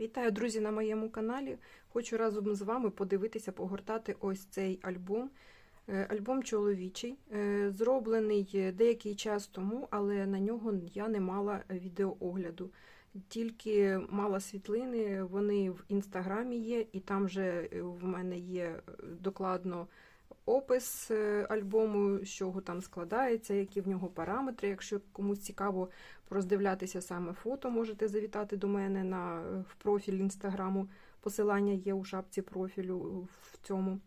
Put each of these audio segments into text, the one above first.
Вітаю, друзі, на моєму каналі. Хочу разом з вами подивитися, погортати ось цей альбом. Е, Альбом чоловічий, е, зроблений деякий час тому, але на нього я не мала відеоогляду. Тільки мала світлини, вони в інстаграмі є, і там вже в мене є докладно опис е, альбому, з чого там складається, які в нього параметри. Якщо комусь цікаво роздивлятися саме фото, можете завітати до мене на в профіль інстаграму. Посилання є у шапці профілю в цьому.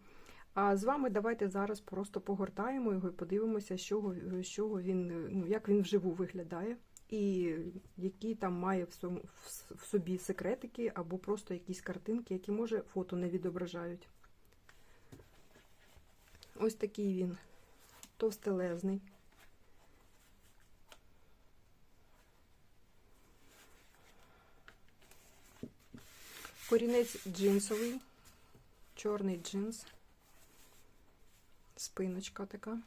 А з вами давайте зараз просто погортаємо його і подивимося, з чого, з чого він, ну, як він вживу виглядає, і які там має в собі секретики або просто якісь картинки, які, може, фото не відображають. Ось такий він товстелезний. Корінець джинсовий, чорний джинс, спиночка така.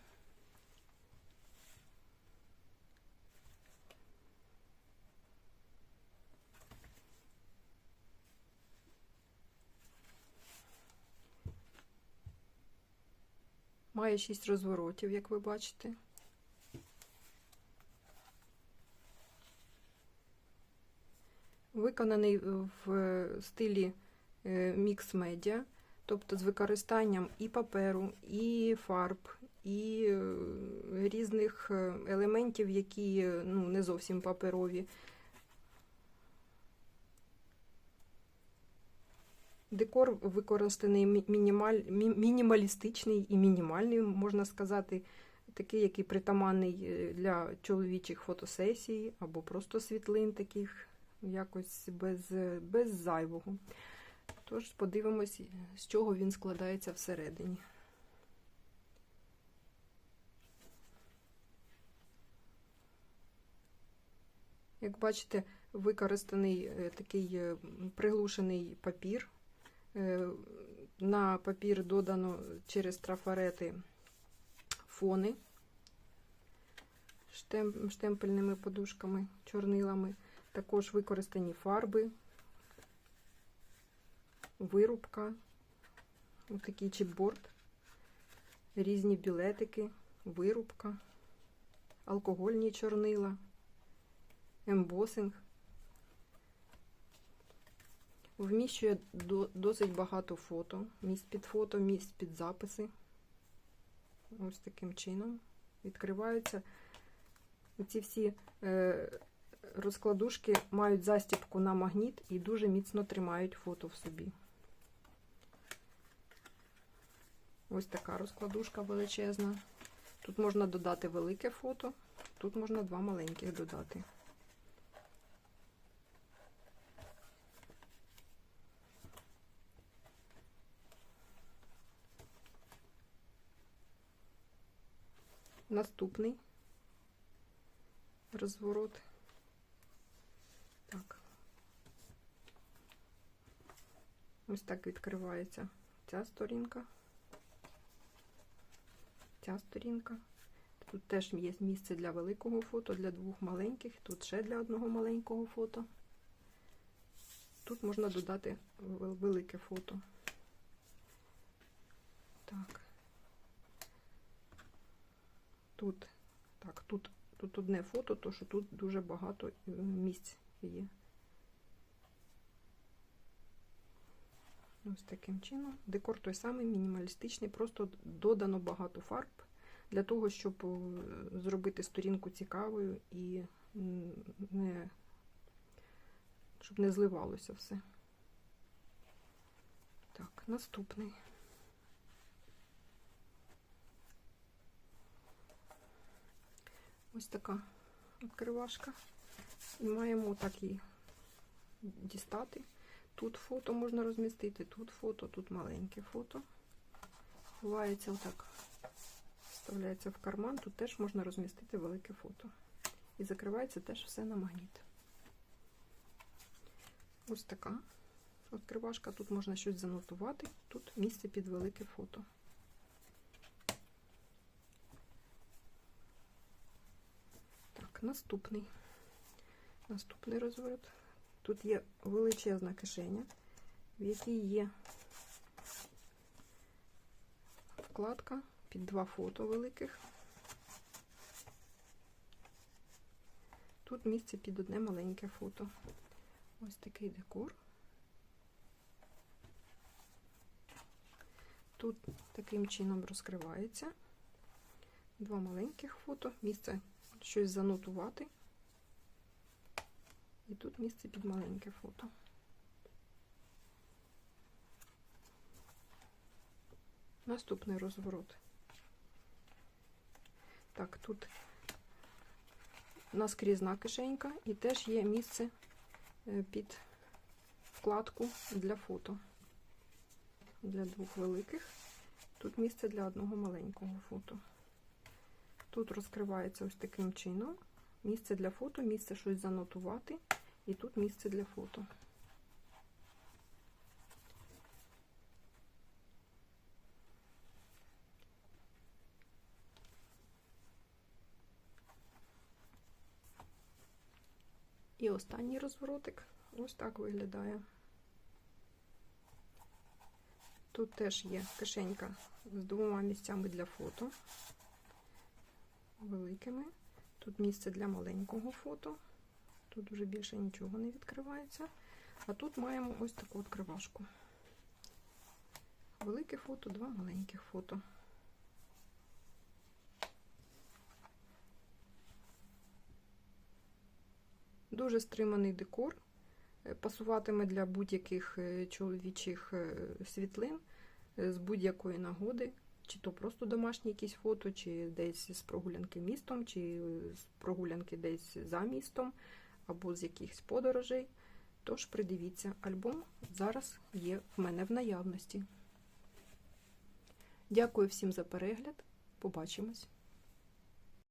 Має шість розворотів, як ви бачите. Виконаний в стилі мікс-медіа, тобто з використанням і паперу, і фарб, і е, різних е, елементів, які е, ну, не зовсім паперові. Декор використаний мінімаль, мі- мінімалістичний і мінімальний, можна сказати, такий, який притаманний е, для чоловічих фотосесій або просто світлин таких, якось без, без зайвого. Тож подивимось, з чого він складається всередині. Як бачите, використаний е, такий е, приглушений папір. Е, На папір додано через трафарети фони штемпельними подушками, чорнилами. Також використані фарби, вирубка, такий чіпборд, різні білетики, вирубка, алкогольні чорнила, ембосинг. Вміщує до- досить багато фото, місць під фото, місць під записи. Ось таким чином відкриваються. Оці всі е, розкладушки мають застібку на магніт і дуже міцно тримають фото в собі. Ось така розкладушка величезна. Тут можна додати велике фото, тут можна два маленьких додати. Наступний розворот. Так. Ось так відкривається ця сторінка. Ця сторінка. Тут теж є місце для великого фото, для двох маленьких, тут ще для одного маленького фото. Тут можна додати велике фото. Так. Тут, так, тут, тут одне фото, то що тут дуже багато е, місць є. Ось таким чином. Декор той самий, мінімалістичний, просто додано багато фарб для того, щоб е, зробити сторінку цікавою і не, щоб не зливалося все. Так, наступний. Ось така відкривашка. І маємо так її дістати. Тут фото можна розмістити, тут фото, тут маленьке фото. Ховається отак, вставляється в карман, тут теж можна розмістити велике фото. І закривається теж все на магніт. Ось така відкривашка. Тут можна щось занотувати, тут місце під велике фото. Наступний. Наступний розворот. Тут є величезна кишеня, в якій є вкладка під два фото великих. Тут місце під одне маленьке фото. Ось такий декор. Тут таким чином розкривається. Два маленьких фото, місце щось занотувати. І тут місце під маленьке фото. Наступний розворот. Так, тут наскрізна кишенька і теж є місце е, під вкладку для фото. Для двох великих. Тут місце для одного маленького фото. Тут розкривається ось таким чином. Місце для фото, місце щось занотувати, і тут місце для фото. І останній розворотик ось так виглядає. Тут теж є кишенька з двома місцями для фото, великими. Тут місце для маленького фото. Тут вже більше нічого не відкривається. А тут маємо ось таку відкривашку. Велике фото, два маленьких фото. Дуже стриманий декор. Е, Пасуватиме для будь-яких е, чоловічих е, світлин з будь-якої нагоди, чи то просто домашні якісь фото, чи десь з прогулянки містом, чи з прогулянки десь за містом, або з якихось подорожей. Тож придивіться, альбом зараз є в мене в наявності. Дякую всім за перегляд. Побачимось!